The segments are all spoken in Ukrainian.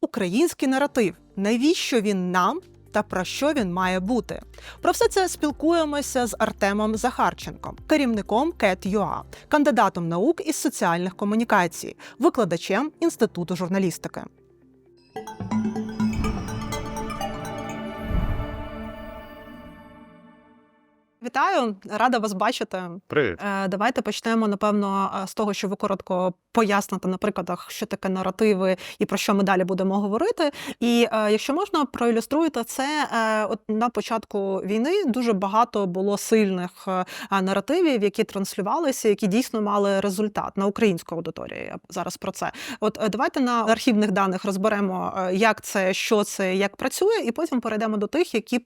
український наратив. Навіщо він нам? Та про що він має бути? Про все це спілкуємося з Артемом Захарченком, керівником КЕТ.ЮА, кандидатом наук із соціальних комунікацій, викладачем Інституту журналістики. Вітаю, рада вас бачити. Привіт. Е, Давайте почнемо напевно е, з того, що ви коротко поясните на прикладах, що таке наративи і про що ми далі будемо говорити. І е, якщо можна, проілюструйте це от на початку війни дуже багато було сильних наративів, які транслювалися, які дійсно мали результат на українську аудиторію. Я зараз про це. От давайте на архівних даних розберемо, як це, що це, як працює, і потім перейдемо до тих, які б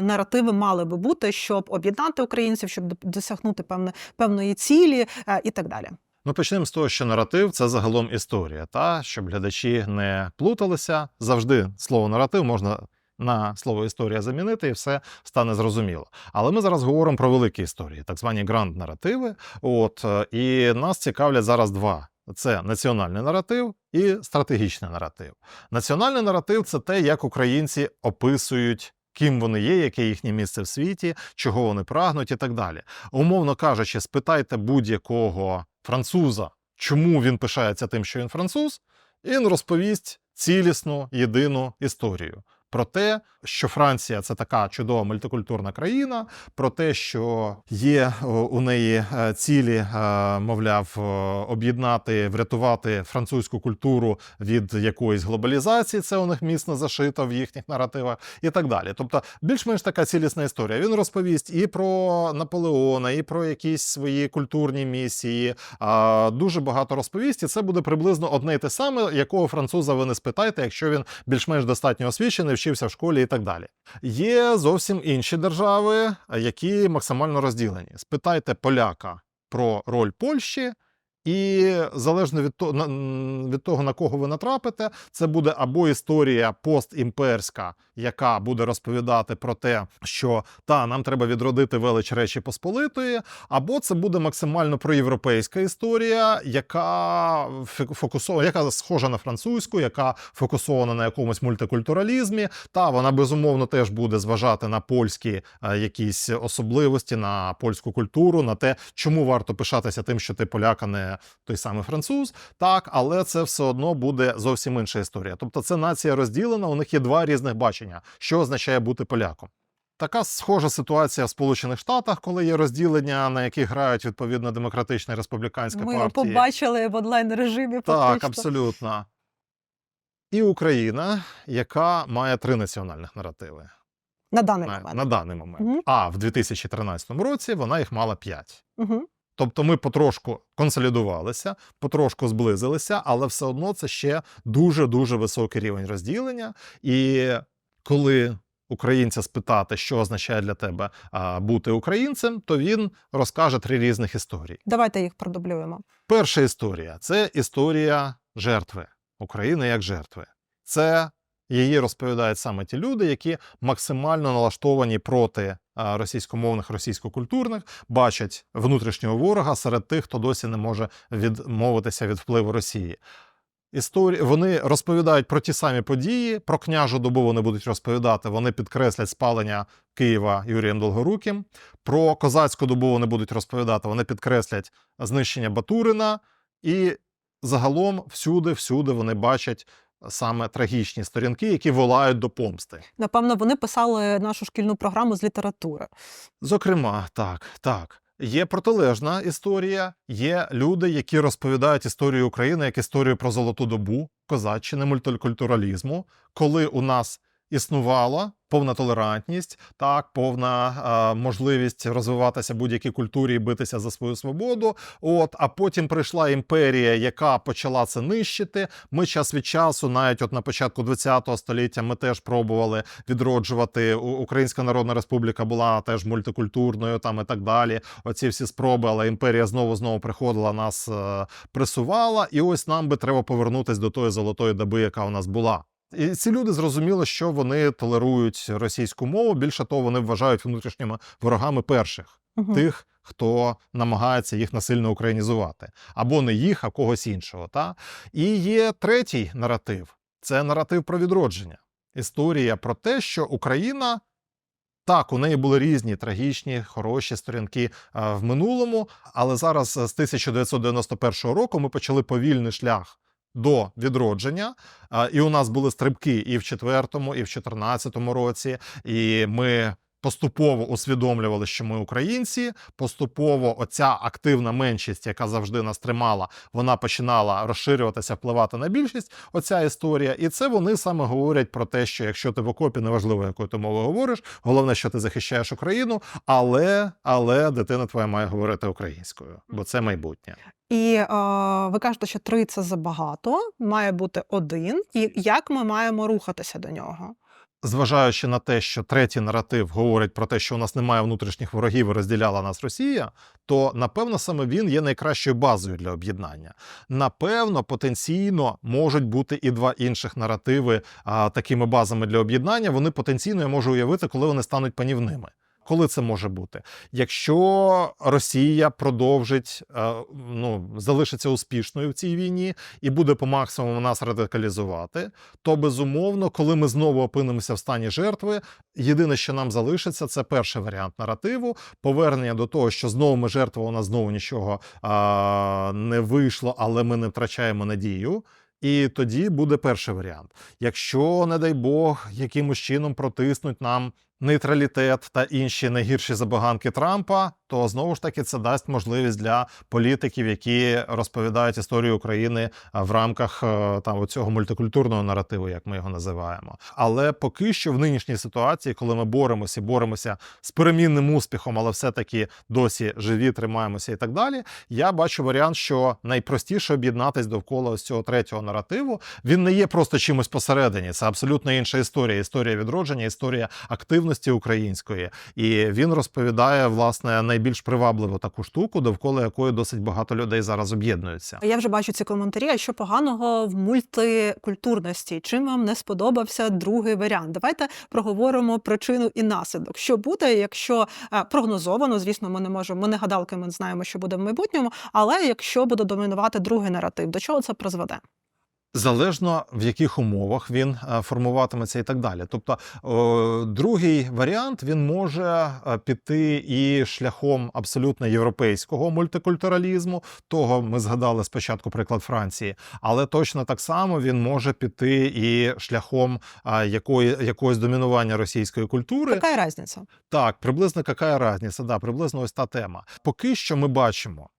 наративи мали би бути, щоб об'єднати українців, щоб досягнути певне певної цілі е, і так далі. Ну почнемо з того, що наратив це загалом історія. Та щоб глядачі не плуталися, завжди слово наратив можна. На слово історія замінити, і все стане зрозуміло. Але ми зараз говоримо про великі історії, так звані гранд-наративи. От е, і нас цікавлять зараз два: це національний наратив і стратегічний наратив. Національний наратив це те, як українці описують. Ким вони є, яке їхнє місце в світі, чого вони прагнуть, і так далі. Умовно кажучи, спитайте будь-якого француза, чому він пишається тим, що він француз, і він розповість цілісну єдину історію. Про те, що Франція це така чудова мультикультурна країна, про те, що є у неї е, цілі, е, мовляв, е, об'єднати, врятувати французьку культуру від якоїсь глобалізації, це у них міцно зашито в їхніх наративах, і так далі. Тобто, більш-менш така цілісна історія. Він розповість і про Наполеона, і про якісь свої культурні місії. Дуже багато розповість, і це буде приблизно одне й те саме, якого француза ви не спитаєте, якщо він більш-менш достатньо освічений, вчився в школі і так далі. Є зовсім інші держави, які максимально розділені. Спитайте поляка про роль Польщі. І залежно від того, від того, на кого ви натрапите, це буде або історія постімперська, яка буде розповідати про те, що та нам треба відродити велич Речі Посполитої, або це буде максимально проєвропейська історія, яка фокусована, яка схожа на французьку, яка фокусована на якомусь мультикультуралізмі. Та вона безумовно теж буде зважати на польські е, якісь особливості, на польську культуру, на те, чому варто пишатися тим, що ти поляка, не той самий француз. Так, але це все одно буде зовсім інша історія. Тобто, це нація розділена. У них є два різних бачення, що означає бути поляком. Така схожа ситуація в Сполучених Штатах, коли є розділення, на яких грають відповідно демократична і республіканська Ми партії. побачили в онлайн режимі. Так, абсолютно. І Україна, яка має три національних наративи на даний на, момент. на даний момент. Мгм. А в 2013 році вона їх мала п'ять. Угу. Тобто ми потрошку консолідувалися, потрошку зблизилися, але все одно це ще дуже дуже високий рівень розділення. І коли українця спитати, що означає для тебе бути українцем, то він розкаже три різних історії. Давайте їх продублюємо. Перша історія це історія жертви України як жертви. Це її розповідають саме ті люди, які максимально налаштовані проти російськомовних, російськокультурних, бачать внутрішнього ворога серед тих, хто досі не може відмовитися від впливу Росії. Історії вони розповідають про ті самі події, про княжу добу вони будуть розповідати. Вони підкреслять спалення Києва Юрієм Долгоруким. Про козацьку добу вони будуть розповідати. Вони підкреслять знищення Батурина, і загалом всюди, всюди вони бачать саме трагічні сторінки, які волають до помсти. Напевно, вони писали нашу шкільну програму з літератури. Зокрема, так, так. Є протилежна історія, є люди, які розповідають історію України як історію про золоту добу, козаччини, мультикультуралізму, коли у нас існувала повна толерантність, так, повна е, можливість розвиватися будь-якій культурі і битися за свою свободу. От, а потім прийшла імперія, яка почала це нищити. Ми час від часу, навіть от на початку ХХ століття, ми теж пробували відроджувати. Українська Народна Республіка була теж мультикультурною, там і так далі. Оці всі спроби, але імперія знову знову приходила, нас е, пресувала. І ось нам би треба повернутися до тої золотої доби, яка у нас була. І ці люди зрозуміли, що вони толерують російську мову. Більше того, вони вважають внутрішніми ворогами перших Угу. тих, хто намагається їх насильно українізувати, або не їх, а когось іншого. Та? І є третій наратив. це наратив про відродження. Історія про те, що Україна. Так, у неї були різні трагічні, хороші сторінки в минулому, але зараз е, з 1991 року ми почали повільний шлях до відродження. І у нас були стрибки і в четвертому, і в 2014 році. І ми поступово усвідомлювали, що ми українці. Поступово оця активна меншість, яка завжди нас тримала, вона починала розширюватися, впливати на більшість. Оця історія, і це вони саме говорять про те, що якщо ти в окопі, неважливо, якою ти мовою говориш, головне, що ти захищаєш Україну, але але дитина твоя має говорити українською, бо це майбутнє. І е, ви кажете, що три це забагато, має бути один. І як ми маємо рухатися до нього? Зважаючи на те, що третій наратив говорить про те, що у нас немає внутрішніх ворогів і розділяла нас Росія, то напевно саме він є найкращою базою для об'єднання. Напевно, потенційно можуть бути і два інших наративи а, такими базами для об'єднання. Вони потенційно я можу уявити, коли вони стануть панівними. Коли це може бути? Якщо Росія продовжить е, ну залишиться успішною в цій війні і буде по максимуму нас радикалізувати, то безумовно, коли ми знову опинимося в стані жертви, єдине, що нам залишиться, це перший варіант наративу, повернення до того, що знову ми жертва, у нас знову нічого а, не вийшло, але ми не втрачаємо надію. І тоді буде перший варіант. Якщо, не дай Бог, якимось чином протиснуть нам нейтралітет та інші найгірші забаганки Трампа, то знову ж таки це дасть можливість для політиків, які розповідають історію України в рамках е, там цього мультикультурного наративу, як ми його називаємо. Але поки що в нинішній ситуації, коли ми боремося, боремося з перемінним успіхом, але все-таки досі живі, тримаємося і так далі. Я бачу варіант, що найпростіше об'єднатись довкола ось цього третього наративу. Він не є просто чимось посередині. Це абсолютно інша історія. Історія відродження, історія активності української. І він розповідає власне найбільш привабливу таку штуку, довкола якої досить багато людей зараз об'єднуються. Я вже бачу ці коментарі. А що поганого в мультикультурності? Чим вам не сподобався другий варіант? Давайте проговоримо причину і наслідок. Що буде, якщо е, прогнозовано, звісно, ми не можемо, ми не гадалки, ми знаємо, що буде в майбутньому. Але якщо буде домінувати другий наратив, до чого це призведе? Залежно в яких умовах він е, формуватиметься і так далі. Тобто, другий варіант він може е, піти і шляхом абсолютно європейського мультикультуралізму. Того ми згадали спочатку приклад Франції, але точно так само він може піти і шляхом якої, якогось домінування російської культури. Яка різниця? Так, приблизно яка різниця? Да, приблизно ось та тема. Поки що ми бачимо,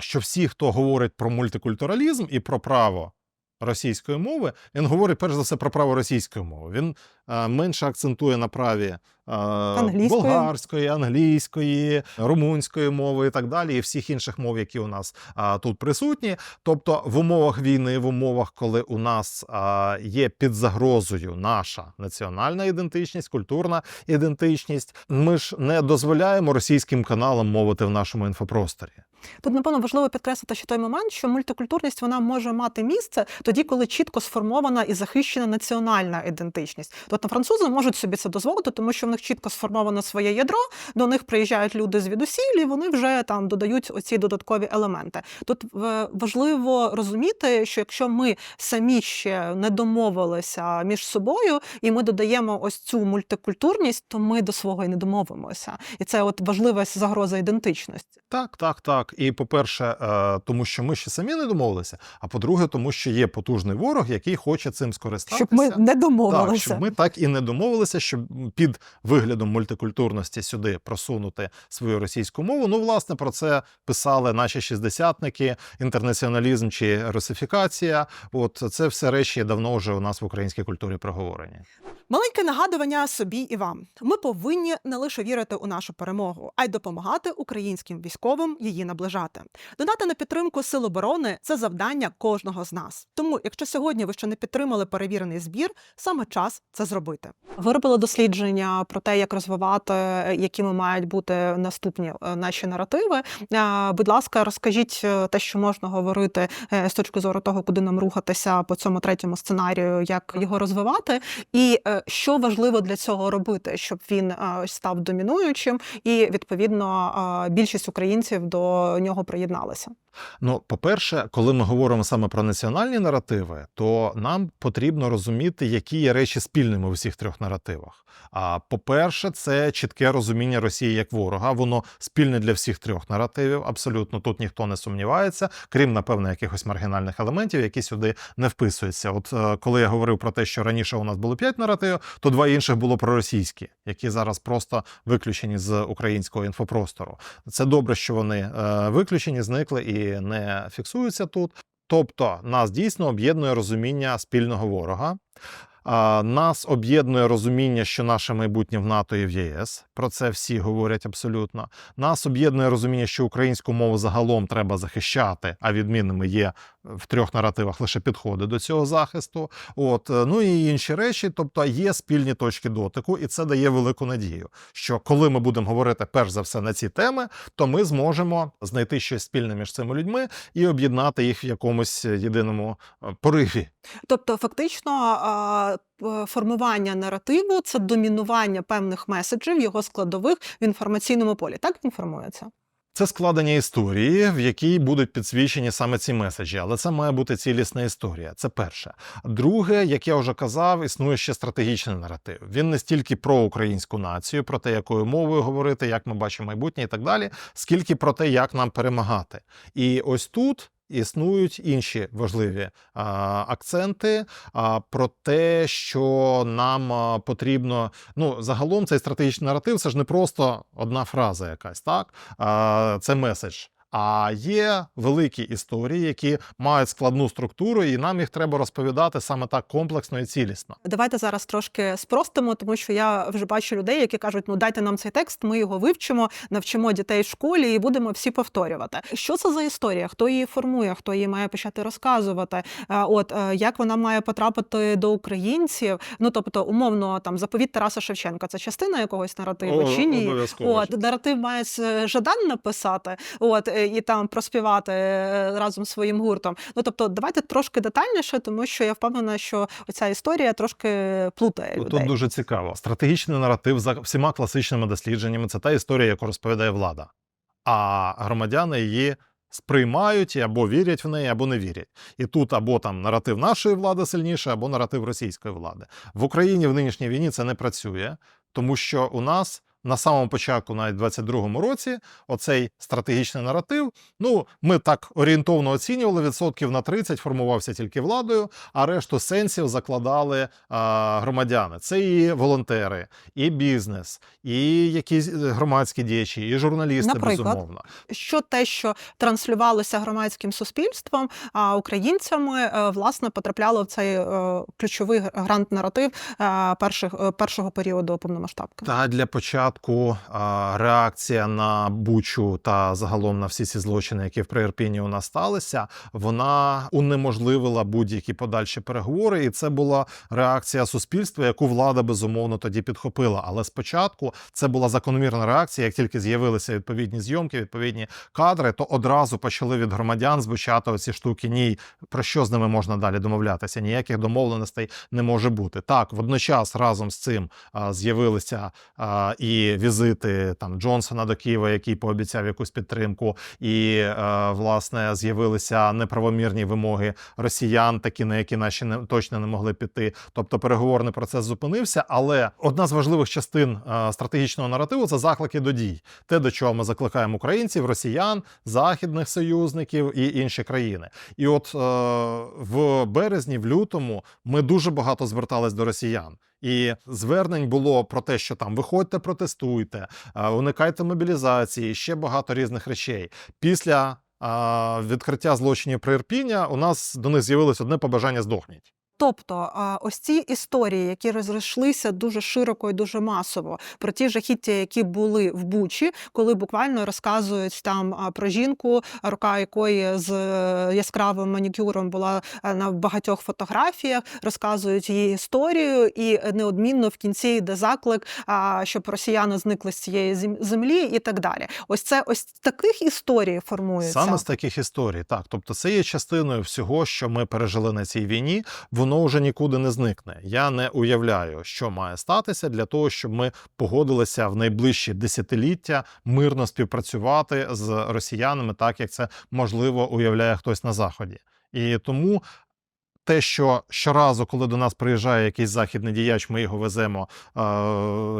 що всі, хто говорить про мультикультуралізм і про право російської мови, він говорить перш за все про право російської мови. Він е, менше акцентує на праві е, Англійської. болгарської, англійської, румунської мови і так далі, і всіх інших мов, які у нас е, тут присутні. Тобто, в умовах війни, в умовах, коли у нас е, є під загрозою наша національна ідентичність, культурна ідентичність, ми ж не дозволяємо російським каналам мовити в нашому інфопросторі. Тут, напевно, важливо підкреслити ще той момент, що мультикультурність вона може мати місце тоді, коли чітко сформована і захищена національна ідентичність. Тобто французи можуть собі це дозволити, тому що в них чітко сформовано своє ядро, до них приїжджають люди звідусіль, і вони вже там додають оці додаткові елементи. Тут е, важливо розуміти, що якщо ми самі ще не домовилися між собою, і ми додаємо ось цю мультикультурність, то ми до свого і не домовимося. І це от важлива загроза ідентичності. Так, так, так. І по-перше, е, тому що ми ще самі не домовилися. А по-друге, тому що є потужний ворог, який хоче цим скористатися. Щоб ми не Так, домовилися. щоб ми так і не домовилися, щоб під виглядом мультикультурності сюди просунути свою російську мову. Ну, власне, про це писали наші шістдесятники, інтернаціоналізм чи русифікація. От це все речі давно вже у нас в українській культурі проговорені. Маленьке нагадування собі і вам. Ми повинні не лише вірити у нашу перемогу, а й допомагати українським військовим її наближати. Донати на підтримку сил оборони це завдання кожного з нас. Тому, якщо сьогодні ви ще не підтримали перевірений збір, саме час це зробити. Ви робили дослідження про те, як розвивати, якими мають бути наступні е, наші наративи. Е, Будь ласка, розкажіть е, те, що можна говорити з точки зору того, куди нам рухатися по цьому третьому сценарію, як його розвивати, і що важливо для цього робити, щоб він став домінуючим, і відповідно більшість українців до нього приєдналися. Ну, по-перше, коли ми говоримо саме про національні наративи, то нам потрібно розуміти, які є речі спільними у всіх трьох наративах. А по-перше, це чітке розуміння Росії як ворога. Воно спільне для всіх трьох наративів. Абсолютно тут ніхто не сумнівається, крім напевно якихось маргінальних елементів, які сюди не вписуються. От е, коли я говорив про те, що раніше у нас було п'ять наративів, то два інших було проросійські, які зараз просто виключені з українського інфопростору. Це добре, що вони е, виключені, зникли і не фіксуються тут. Тобто нас дійсно об'єднує розуміння спільного ворога. Нас об'єднує розуміння, що наше майбутнє в НАТО і в ЄС. Про це всі говорять абсолютно. Нас об'єднує розуміння, що українську мову загалом треба захищати, а відмінними є в трьох наративах лише підходи до цього захисту. От е, ну і інші речі, тобто є спільні точки дотику, і це дає велику надію, що коли ми будемо говорити перш за все на ці теми, то ми зможемо знайти щось спільне між цими людьми і об'єднати їх в якомусь єдиному е, пориві. Тобто, фактично, формування наративу це домінування певних меседжів, його складових в інформаційному полі. Так він формується? Це складення історії, в якій будуть підсвічені саме ці меседжі, але це має бути цілісна історія. Це перше. Друге, як я вже казав, існує ще стратегічний наратив. Він не стільки про українську націю, про те, якою мовою говорити, як ми бачимо майбутнє і так далі, скільки про те, як нам перемагати. І ось тут. Існують інші важливі а, акценти а, про те, що нам а, потрібно. Ну, загалом цей стратегічний наратив це ж не просто одна фраза, якась так. А, це меседж. А є великі історії, які мають складну структуру, і нам їх треба розповідати саме так комплексно і цілісно. Давайте зараз трошки спростимо, тому що я вже бачу людей, які кажуть: ну дайте нам цей текст, ми його вивчимо, навчимо дітей в школі і будемо всі повторювати. Що це за історія? Хто її формує? Хто її має почати розказувати? Е, От е, як вона має потрапити до українців? Ну тобто, умовно, там заповіт Тараса Шевченка, це частина якогось наративу О, чи ні? обов'язково. От наратив має с- Жадан написати, от е, і там проспівати е, разом з своїм гуртом. Ну тобто, давайте трошки детальніше, тому що я впевнена, що оця історія трошки плутає людей. Тут дуже цікаво. Стратегічний наратив за всіма класичними дослідженнями це та історія, яку розповідає влада. А громадяни її сприймають або вірять в неї, або не вірять. І тут або там наратив нашої влади сильніше, або наратив російської влади. В Україні в нинішній війні це не працює, тому що у нас. На самому початку, навіть в 22-му році, оцей стратегічний наратив. Ну, ми так орієнтовно оцінювали відсотків на 30 формувався тільки владою, а решту сенсів закладали а, громадяни. Це і волонтери, і бізнес, і якісь е, громадські діячі, і журналісти, Наприклад? безумовно. що те, що транслювалося громадським суспільством, а українцями е, власне потрапляло в цей е, ключовий грант наратив перших першого періоду повномасштабки. Та для початку а, реакція на Бучу та загалом на всі ці злочини, які в Приірпіні у нас сталися, вона унеможливила будь-які подальші переговори, і це була реакція суспільства, яку влада безумовно тоді підхопила. Але спочатку це була закономірна реакція. Як тільки з'явилися відповідні зйомки, відповідні кадри, то одразу почали від громадян звучати оці штуки. Ні, про що з ними можна далі домовлятися? Ніяких домовленостей не може бути. Так, водночас разом з цим з'явилися а, і візити там Джонсона до Києва, який пообіцяв якусь підтримку, і е, власне з'явилися неправомірні вимоги росіян, такі на які наші не точно не могли піти. Тобто переговорний процес зупинився. Але одна з важливих частин е, стратегічного наративу це заклики до дій, те, до чого ми закликаємо українців, росіян, західних союзників і інші країни. І от е, в березні, в лютому, ми дуже багато звертались до росіян. І звернень було про те, що там виходьте, протестуйте, уникайте мобілізації, ще багато різних речей. Після відкриття злочинів Приірпіння у нас до них з'явилось одне побажання здохніть. Тобто, ось ці історії, які розійшлися дуже широко і дуже масово, про ті жахіття, які були в Бучі, коли буквально розказують там про жінку, рука якої з е, яскравим манікюром була е, на багатьох фотографіях, розказують її історію, і неодмінно в кінці йде заклик, щоб росіяни зникли з цієї зем- землі, і так далі. Ось це ось таких історій формується. Саме з таких історій, так. Тобто, це є частиною всього, що ми пережили на цій війні. Воно воно вже нікуди не зникне. Я не уявляю, що має статися для того, щоб ми погодилися в найближчі десятиліття мирно співпрацювати з росіянами, так як це можливо уявляє хтось на заході. І тому те, що щоразу, коли до нас приїжджає якийсь західний діяч, ми його веземо е,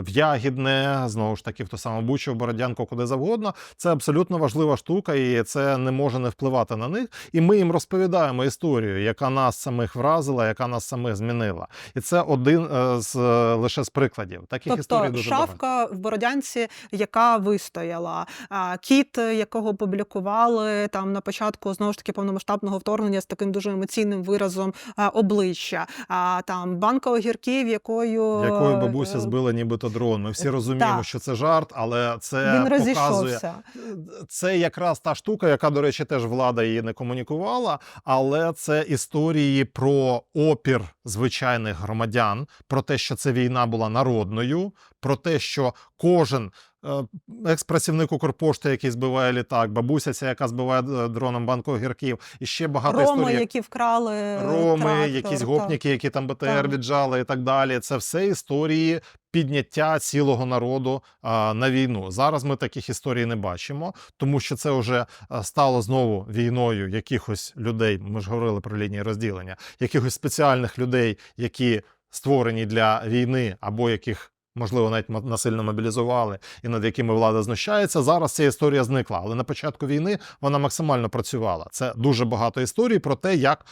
в Ягідне, знову ж таки, в ту саму Бучу, в Бородянку, куди завгодно. Це абсолютно важлива штука, і це не може не впливати на них. І ми їм розповідаємо історію, яка нас самих вразила, яка нас самих змінила. І це один е, з е, лише з прикладів. Таких історій Тобто дуже багато. шавка в Бородянці, яка вистояла, кіт, якого публікували там на початку знову ж таки повномасштабного вторгнення з таким дуже емоційним виразом обличчя, а там банка огірків, якою Якою бабуся е, збила нібито дрон. Ми всі розуміємо, так. що це жарт, але це він показує розійшовся. Це якраз та штука, яка, до речі, теж влада її не комунікувала, але це історії про опір звичайних громадян, про те, що це війна була народною, про те, що кожен. е, Екс-працівник Укрпошти, який збиває літак, бабуся, ця, яка збиває е, дроном банку огірків, і ще багато Роми, історій. які вкрали Роми, трактор, якісь гопніки, які там БТР Так. віджали і так далі. Це все історії підняття цілого народу а, на війну. Зараз ми таких історій не бачимо, тому що це вже стало знову війною якихось людей. Ми ж говорили про лінії розділення, якихось спеціальних людей, які створені для війни, або яких. Можливо, навіть насильно мобілізували і над якими влада знущається. Зараз ця історія зникла, але на початку війни вона максимально працювала. Це дуже багато історій про те, як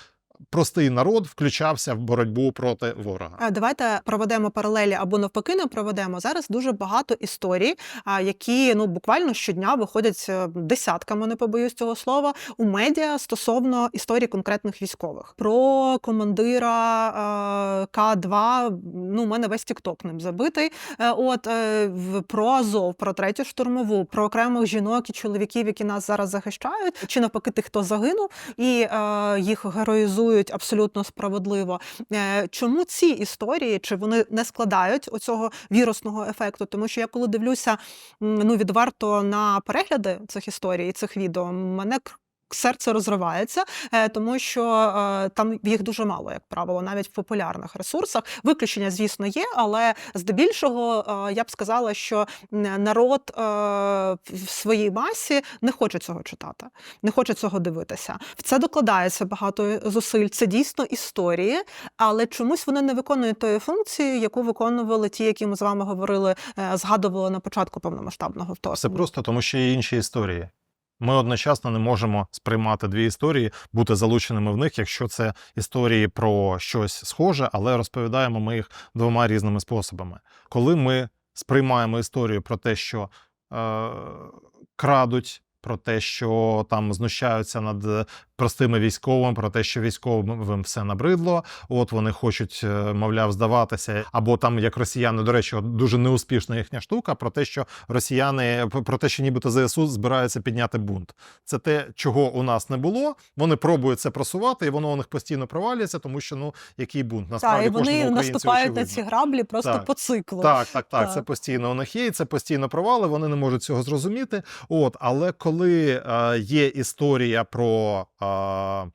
простий народ включався в боротьбу проти ворога. Давайте проведемо паралелі або навпаки не проведемо. Зараз дуже багато історій, які ну буквально щодня виходять е, десятками, не побоюсь цього слова, у медіа стосовно історії конкретних військових. Про командира е, К2, ну, у мене весь тікток ним забитий. Е, От е, про Азов, про третю штурмову, про окремих жінок і чоловіків, які нас зараз захищають, чи навпаки тих, хто загинув, і е, їх героїзують абсолютно справедливо. Е, Чому ці історії чи вони не складають оцього вірусного ефекту? Тому що я коли дивлюся ну відверто на перегляди цих історій, цих відео, мене серце розривається, е, тому що е, там їх дуже мало, як правило, навіть в популярних ресурсах. Виключення, звісно, є, але здебільшого е, я б сказала, що народ в своїй масі не хоче цього читати, не хоче цього дивитися. В це докладається багато зусиль. Це дійсно історії, але чомусь вони не виконують тої функції, яку виконували ті, які ми з вами говорили, згадували на початку повномасштабного вторгнення. просто тому, що є інші історії. Ми одночасно не можемо сприймати дві історії, бути залученими в них, якщо це історії про щось схоже, але розповідаємо ми їх двома різними способами. Коли ми сприймаємо історію про те, що е, крадуть, про те, що там знущаються над е, простими військовими, про те, що військовим все набридло, от вони хочуть, е, мовляв, здаватися, або там як росіяни, до речі, дуже неуспішна їхня штука, про те, що росіяни про те, що нібито ЗСУ збираються підняти бунт. Це те, чого у нас не було. Вони пробують це просувати, і воно у них постійно провалюється, тому що ну який бунт Так, насправді і вони наступають на ці граблі просто Так. по циклу. Так, так, так. Так. Це постійно у них є, і це постійно провали. Вони не можуть цього зрозуміти. От, але коли е, є історія про е,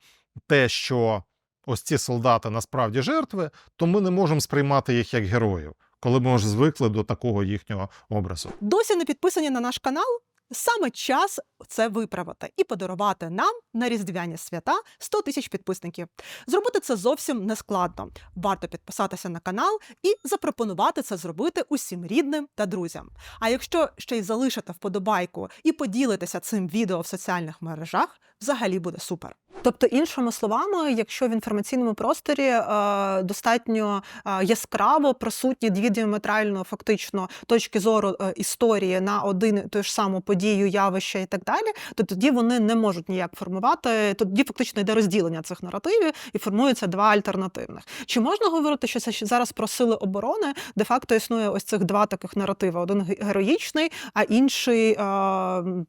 те, що ось ці солдати насправді жертви, то ми не можемо сприймати їх як героїв, коли ми вже звикли до такого їхнього образу. Досі не підписані на наш канал. Саме час це виправити і подарувати нам на різдвяні свята 100 тисяч підписників. Зробити це зовсім не складно. Варто підписатися на канал і запропонувати це зробити усім рідним та друзям. А якщо ще й залишите вподобайку і поділитеся цим відео в соціальних мережах, взагалі буде супер. Тобто, іншими словами, якщо в інформаційному просторі е, достатньо е, яскраво присутні дві діаметрально фактично точки зору е, історії на один і ту ж саму подію, явище і так далі, то тоді вони не можуть ніяк формувати. Тоді фактично йде розділення цих наративів і формується два альтернативних. Чи можна говорити, що це зараз про сили оборони? Де факто існує ось цих два таких наративи: один героїчний, а інший е,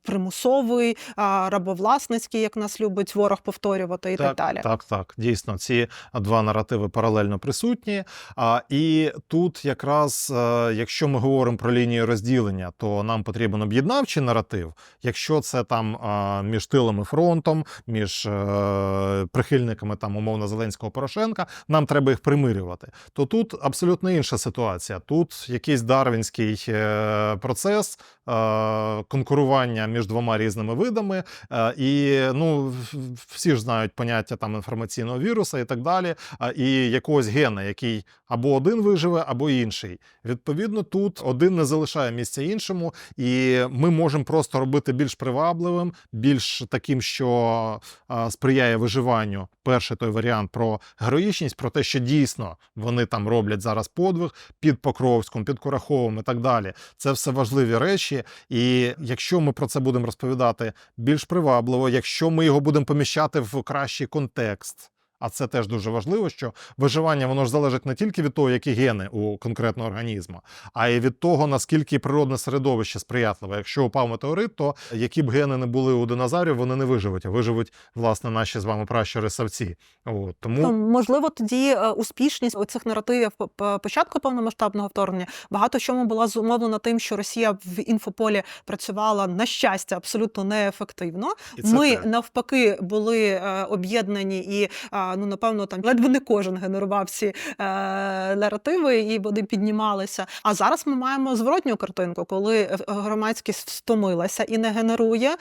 примусовий, е, рабовласницький, як нас любить ворог повторювати. і так, далі. Так, так, дійсно, ці два наративи паралельно присутні. А, і тут якраз, е, якщо ми говоримо про лінію розділення, то нам потрібен об'єднавчий наратив. Якщо це там е, між тилом і фронтом, між е, прихильниками там умовно Зеленського Порошенка, нам треба їх примирювати. То тут абсолютно інша ситуація. Тут якийсь дарвінський е, процес конкурування між двома різними видами. Е, і ну всі ж знають поняття там інформаційного віруса і так далі. І якогось гена, який або один виживе, або інший. Відповідно, тут один не залишає місця іншому, і ми можемо просто робити більш привабливим, більш таким, що сприяє виживанню. Перший той варіант про героїчність, про те, що дійсно вони там роблять зараз подвиг під Покровськом, під Кураховим і так далі. Це все важливі речі. І якщо ми про це будемо розповідати більш привабливо, якщо ми його будемо поміщати в кращий контекст. А це теж дуже важливо, що виживання воно ж залежить не тільки від того, які гени у конкретного організму, а й від того, наскільки природне середовище сприятливе. Якщо упав метеорит, то які б гени не були у динозаврів, вони не виживуть, а виживуть власне наші з вами пращури савці. От, тому Ну, можливо, тоді е, успішність у цих наративів по- по початку повномасштабного вторгнення багато чому була зумовлена тим, що Росія в інфополі працювала на щастя абсолютно неефективно. Ми те. навпаки були е, об'єднані і е, ну напевно там ледве не кожен генерував ці е, наративи, і вони піднімалися. А зараз ми маємо зворотню картинку, коли громадськість стомилася і не генерує. Е,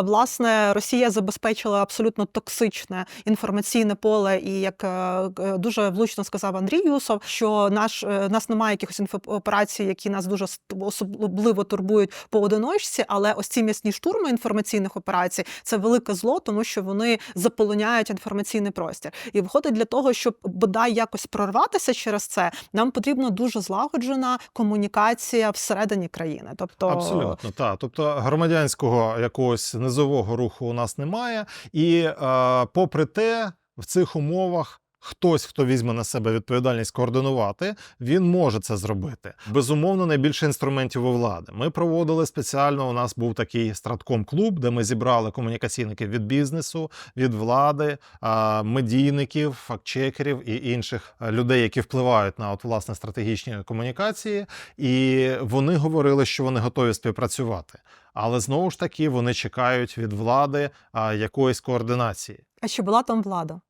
власне, Росія забезпечила абсолютно токсичне інформаційне поле, і як е, е, дуже влучно сказав Андрій Юсов, що наш е, нас немає якихось інфооперацій, які нас дуже особливо турбують поодиночці, але ось ці м'ясні штурми інформаційних операцій це велике зло, тому що вони заполоняють інформаційний простір. І виходить для того, щоб бодай якось прорватися через це, нам потрібна дуже злагоджена комунікація всередині країни. Тобто Абсолютно, так. Тобто громадянського якогось низового руху у нас немає. І е, попри те, в цих умовах. Хтось, хто візьме на себе відповідальність координувати, він може це зробити. Безумовно, найбільше інструментів у влади. Ми проводили спеціально. У нас був такий стратком клуб, де ми зібрали комунікаційників від бізнесу, від влади, медійників, фактчекерів і інших е, людей, які впливають на от власне стратегічні комунікації. І вони говорили, що вони готові співпрацювати. Але знову ж таки вони чекають від влади а, якоїсь координації. а чи була там влада?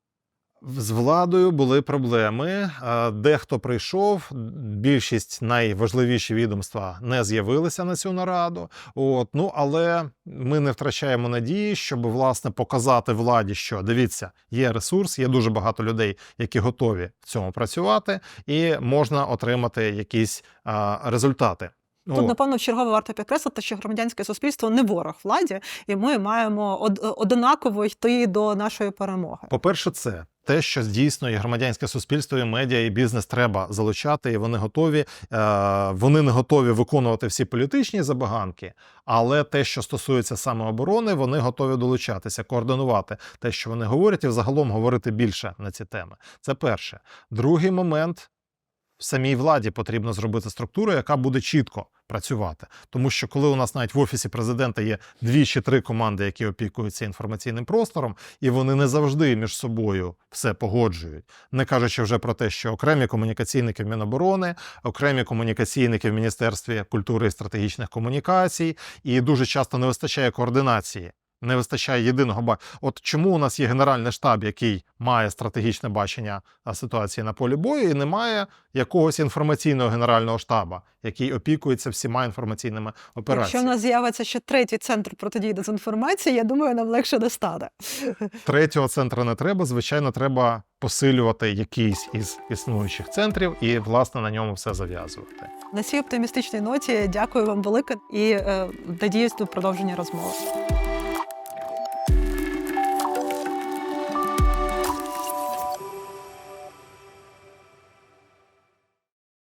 З владою були проблеми. Дехто прийшов, більшість найважливіші відомства не з'явилися на цю нараду. От ну але ми не втрачаємо надії, щоб власне показати владі, що дивіться, є ресурс, є дуже багато людей, які готові в цьому працювати, і можна отримати якісь а, результати. Тут, напевно, вчергово варто підкреслити, що громадянське суспільство не ворог владі, і ми маємо од- одинаково йти до нашої перемоги. По-перше, це те, що дійсно і громадянське суспільство, і медіа, і бізнес треба залучати, і вони готові. Е, вони не готові виконувати всі політичні забаганки, але те, що стосується саме оборони, вони готові долучатися, координувати те, що вони говорять, і взагалом говорити більше на ці теми. Це перше. Другий момент. В самій владі потрібно зробити структуру, яка буде чітко працювати. Тому що коли у нас навіть в офісі президента є дві чи три команди, які опікуються інформаційним простором, і вони не завжди між собою все погоджують, не кажучи вже про те, що окремі комунікаційники в Міноборони, окремі комунікаційники в Міністерстві культури і стратегічних комунікацій, і дуже часто не вистачає координації. Не вистачає єдиного ба. От чому у нас є генеральний штаб, який має стратегічне бачення ситуації на полі бою, і немає якогось інформаційного генерального штаба, який опікується всіма інформаційними Якщо в операціями. нас з'явиться ще третій центр протидії дезінформації, я думаю, нам легше не стане. Третього центру не треба. Звичайно, треба посилювати якийсь із існуючих центрів і, власне, на ньому все зав'язувати. На цій оптимістичній ноті дякую вам велике і е, надіюсь до продовження розмови.